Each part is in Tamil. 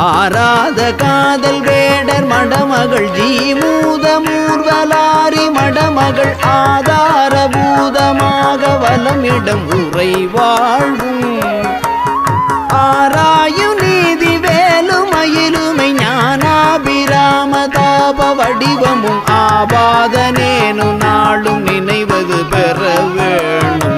ஆராத காதல் வேடர் மடமகள் ஜீமூத மூர்வலாரி மடமகள் ஆதாரபூதமாக வலமிடம் உரை வாழ்வும். ஆராயு நீதி வேலுமயிலுமை ஞானாபிராம தாப வடிவமும் ஆபாதனேனு நாளும் நினைவது பெற வேணும்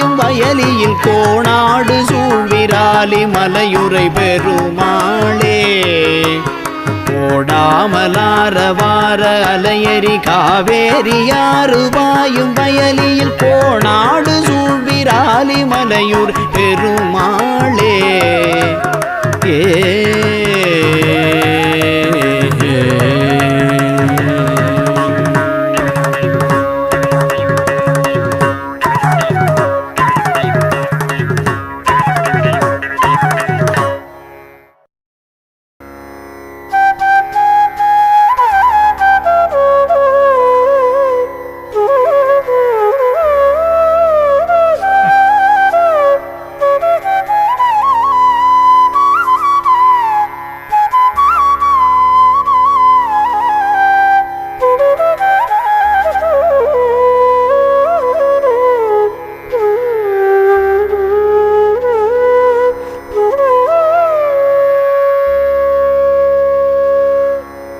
பாயும் வயலியில் கோணாடு சூழ்விராலி மலையுரை பெருமாளே. ஓடாமலார வார அலையரி காவேரி காவேரியாறு பாயும் வயலியில் கோணாடு சூழ்விராலி மலையூர் பெருமாளே. ஏ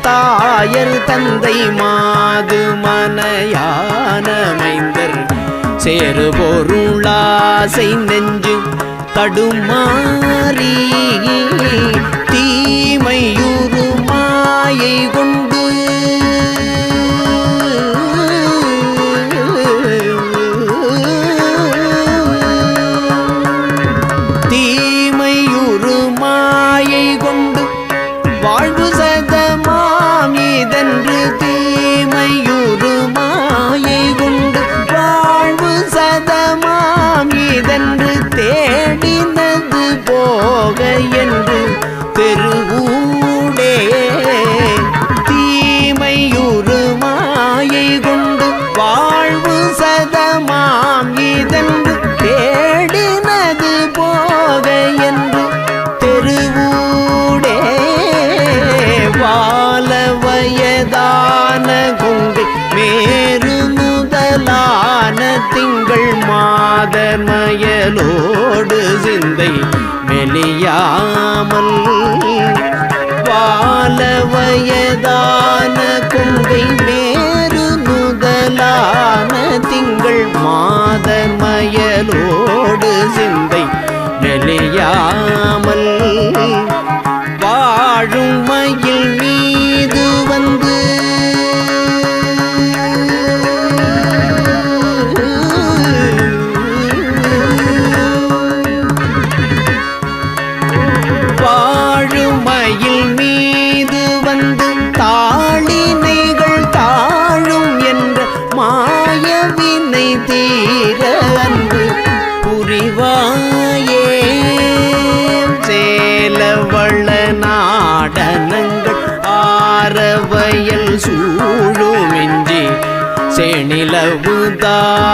தாயர் தந்தை மாது மனையானமைந்தர் சேரு பொருளாசை நெஞ்சு தடுமாறி தீமையுறு மாயை கொண்டு பெருவூடே தீமையுறு மாயை கொண்டு வாழ்வு சதமாம் இதென்று தேடினது போக என்று தெருவூடே வாழ வயதான கொண்டு மேரு முதலான திங்கள் மாதமயலோடு சிந்தை மெலியாமல் மயதான கொங்கை மேரு முதலான திங்கள் மாதர் மயலோடு சிந்தை மெலியாமல்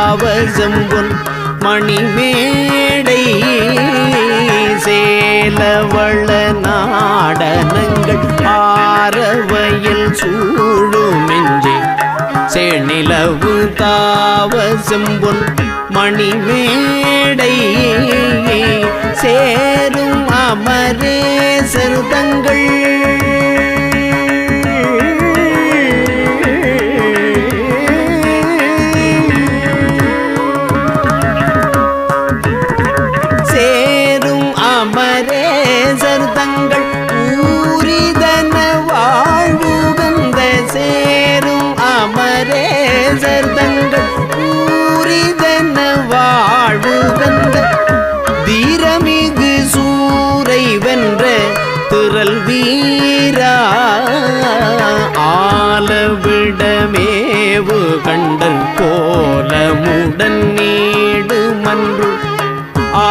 தாவ செம்பொன் மணிமேடை சேலவள நாடனங்கள் ஆரவயல் சூழுமின்றி செணிலவு தாவ செம்பொன் மணிமேடை சேரும் அமரே செருதங்கள்.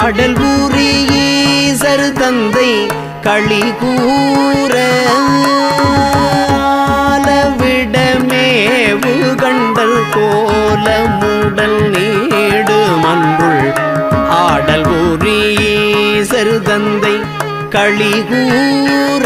ஆடல் ஊரீசர் தந்தை களி கூற ஆலவிடமேவு கண்டல் கோலமுடல் நீடு மன்றுள் ஆடல் ஊரீசர் தந்தை களி கூற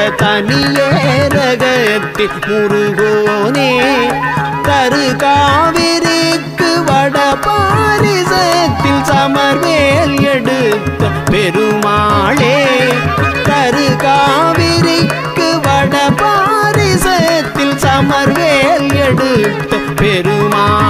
தனியே தனியேரகத்தின் முருகோனே தரு காவிரிக்கு வட பாரிசத்தில் சமர்வேல் எடுத்த பெருமாளே தரு காவிரிக்கு வட பாரிசத்தில் சமர்வேல் எடுத்த பெருமாள்.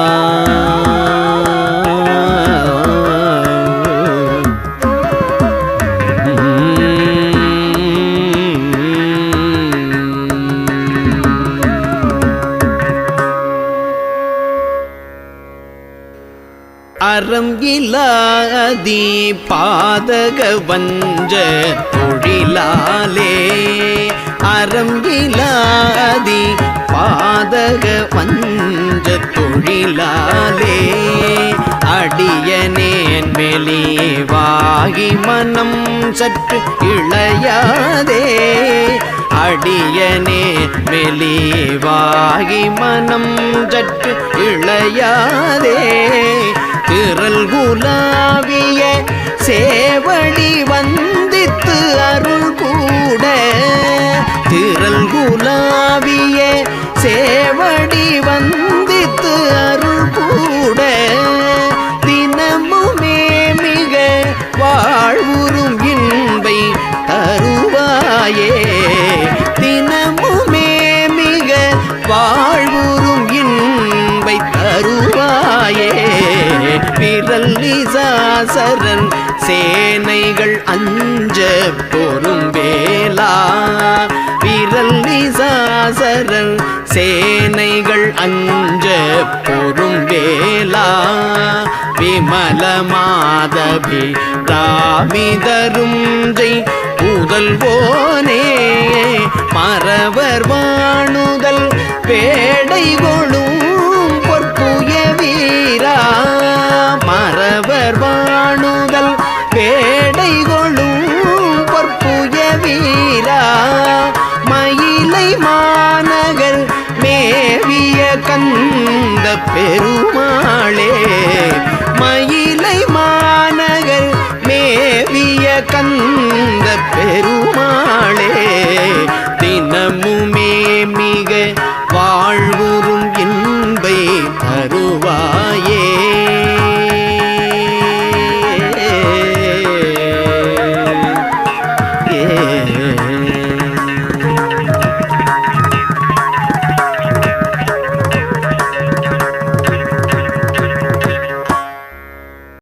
இலாதி பாதக வஞ்ச தொழிலாலே அறம் பாதக வஞ்ச தொழிலாலே அடியனேன் மெலிவாகி மனம் சற்று இளையாதே. அடியனே மெலிவாகி மனம் சற்று இளையாதே. திரள் குலாவிய சேவடி வந்தித்து அருள் கூட. திரல் குலாவிய சரண் சேனைகள் அஞ்ச போரும் வேலா விரல் நிசாசரன் சேனைகள் அஞ்ச போரும் வேலா விமல மாதவி ராமிதரும் ஜெய் புதல்வோனே மறவர் வாணுதல் பேடை கொழு pero